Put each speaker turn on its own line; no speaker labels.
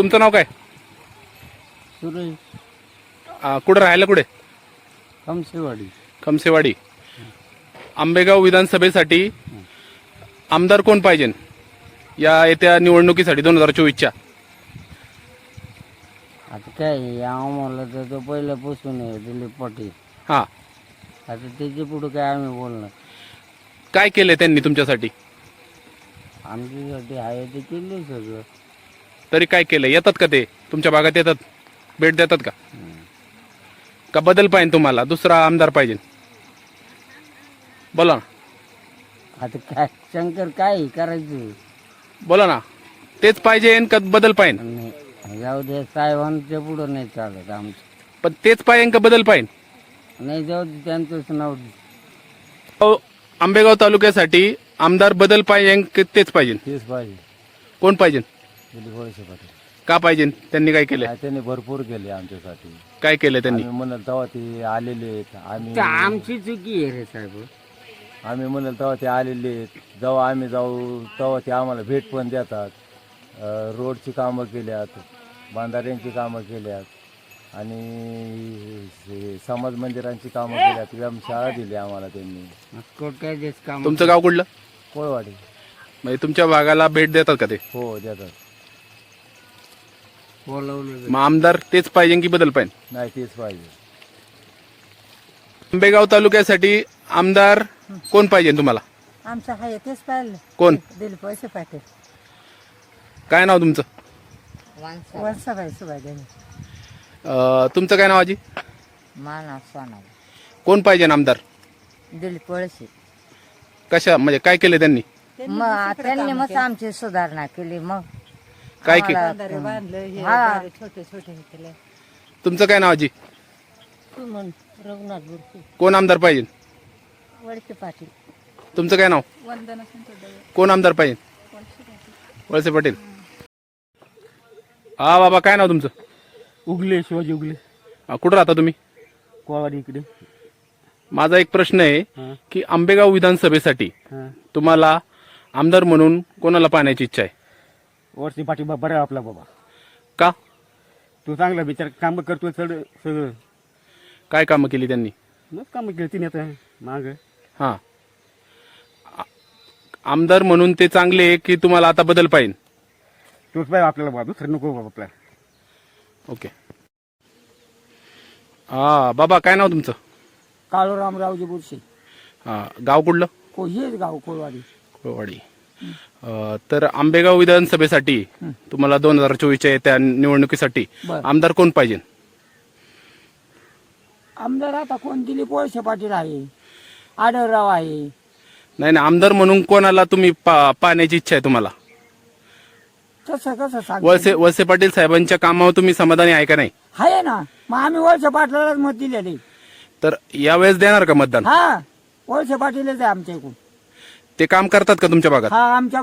तुमचं नाव काय?
सुरेश
कुठं राहायला कुठे?
कमसेवाडी.
खमसेवाडी आंबेगाव विधानसभेसाठी आमदार कोण पाहिजे? या येत्या निवडणुकीसाठी दोन हजार चोवीसच्या.
आता काय आम्हाला तर तो पहिल्यापासून आहे दिलीप पाटील.
हां.
आता त्याच्या पुढं काय आम्ही बोलणार?
काय केलंय त्यांनी तुमच्यासाठी?
आमच्यासाठी आहे ते केले सगळं.
तरी काय केलं? येतात का ते? तुमच्या भागात येतात? भेट देतात का? का बदल पाहिजे तुम्हाला? दुसरा आमदार पाहिजे. बोला ना.
आता काय? शंकर काय करायचं?
बोला ना. तेच पाहिजे का बदल पाहिजे?
नाही जाऊ दे साहेबांच्या पुढं नाही चालत आमचं.
पण तेच पाहिजे का बदल पाहिजे?
नाही जाऊ दे त्यांचंच नाव.
अहो, आंबेगाव तालुक्यासाठी आमदार बदल पाहिजे की तेच पाहिजे.
तेच पाहिजे.
कोण पाहिजे?
दिलीप वळसे पाटील
का पाहिजे? त्यांनी काय केलं?
त्यांनी भरपूर केले आमच्यासाठी.
काय केलं त्यांनी?
आम्ही म्हणाल तेव्हा ते आलेले आहेत. आम्ही
तर आमची चुकी आहे रे साहेब.
आम्ही म्हणाल तेव्हा ते आलेले आहेत. जेव्हा आम्ही जाऊ तेव्हा ते आम्हाला भेट पण देतात. अं, रोडची कामं केल्यात बांधाऱ्यांची कामं केल्यात. आणि हे समाज मंदिरांची कामं केल्यात. व्यायामशाळा दिली आम्हाला त्यांनी.
काम
तुमचं गाव कुठलं?
कोळवाडी.
म्हणजे तुमच्या भागाला भेट देतात का ते?
हो देतात.
बोलवलं
मग आमदार तेच पाहिजे की बदल पाहिजे?
नाही तेच पाहिजे.
आंबेगाव तालुक्यासाठी आमदार कोण पाहिजे तुम्हाला?
आमचं आहे तेच पाहिलं.
कोण?
दिलीप वळसे पाटील.
काय नाव तुमचं?
वळसाबाई सुभादेवी
अं, तुमचं काय नाव आजी?
माना सोना.
कोण पाहिजे आमदार?
दिलीप वळसे.
कशा म्हणजे काय केलं त्यांनी?
मग त्यांनी मग आमची सुधारणा केली मग.
काय के?
हा छोटे छोटे केले
तुमचं काय नाव आजी?
रघुनाथ
कोण आमदार पाहिजे?
वळसे पाटील.
तुमचं काय नाव? कोण आमदार पाहिजे? वळसे पाटील. हा बाबा काय नाव तुमचं?
उगले शिवाजी उगले.
कुठं राहता तुम्ही?
कोवाडी इकडे.
माझा एक प्रश्न आहे
हां.
की आंबेगाव विधानसभेसाठी
हां.
तुम्हाला आमदार म्हणून कोणाला पाहण्याची इच्छा आहे?
वरची पाठी बा बरं आहे आपला बाबा.
का?
तू चांगला विचार काम करतोय चढ सगळं.
काय कामं केली त्यांनी?
मग काम केलं तिने आता माग.
हां. आमदार म्हणून ते चांगले आहे की तुम्हाला आता बदल पाहिजे?
तोच पाहिजे आपल्याला बाबा दुसरं नको बाबा आपल्याला.
ओके. हा बाबा काय नाव तुमचं?
काळूरामरावजी बुरशी.
हा गाव कुठलं?
को हेच गाव कोळवाडी.
कोळवाडी. तर आंबेगाव विधानसभेसाठी तुम्हाला दोन हजार चोवीसच्या येत्या निवडणुकीसाठी
बरं.
आमदार कोण पाहिजे?
आमदार आता कोण? दिलीप वळसे पाटील आहे. आढळराव आहे.
नाही नाही आमदार म्हणून कोणाला तुम्ही पा- पाहण्याची इच्छा आहे तुम्हाला?
तसं कसं सांग
वळसे वळसे पाटील साहेबांच्या कामावर तुम्ही समाधानी आहे का नाही?
आहे ना. मग आम्ही वळसे पाटलालाच मत दिलेले.
तर यावेळेस देणार का मतदान?
हा. वळसे पाटीलच आहे आमच्या इकडून.
ते काम करतात का तुमच्या भागात?
हा आमच्या